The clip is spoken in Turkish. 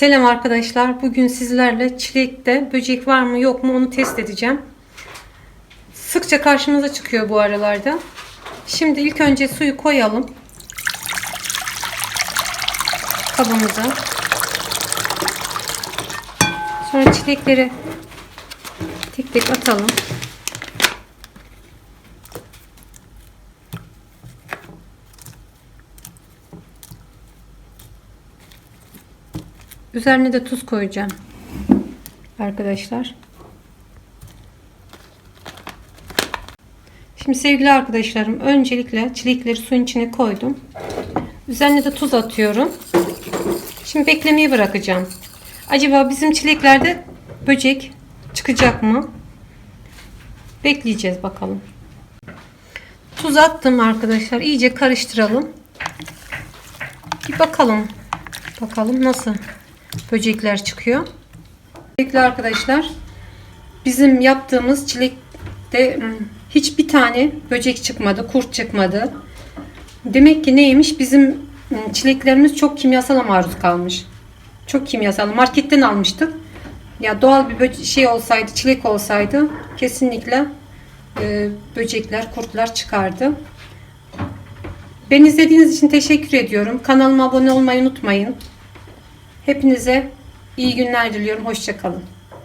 Selam arkadaşlar. Bugün sizlerle çilekte böcek var mı yok mu onu test edeceğim. Sıkça karşımıza çıkıyor bu aralarda. Şimdi ilk önce suyu koyalım. Kabımıza. Sonra çilekleri tek tek atalım. Üzerine de tuz koyacağım. Arkadaşlar. Şimdi sevgili arkadaşlarım öncelikle çilekleri suyun içine koydum. Üzerine de tuz atıyorum. Şimdi beklemeye bırakacağım. Acaba bizim çileklerde böcek çıkacak mı? Bekleyeceğiz bakalım. Tuz attım arkadaşlar. İyice karıştıralım. Bir bakalım. Bakalım nasıl böcekler çıkıyor. Sevgili arkadaşlar bizim yaptığımız çilekte ım, hiçbir tane böcek çıkmadı, kurt çıkmadı. Demek ki neymiş? Bizim ım, çileklerimiz çok kimyasala maruz kalmış. Çok kimyasal. Marketten almıştık. Ya doğal bir şey olsaydı, çilek olsaydı kesinlikle e, böcekler, kurtlar çıkardı. Beni izlediğiniz için teşekkür ediyorum. Kanalıma abone olmayı unutmayın. Hepinize iyi günler diliyorum. Hoşçakalın.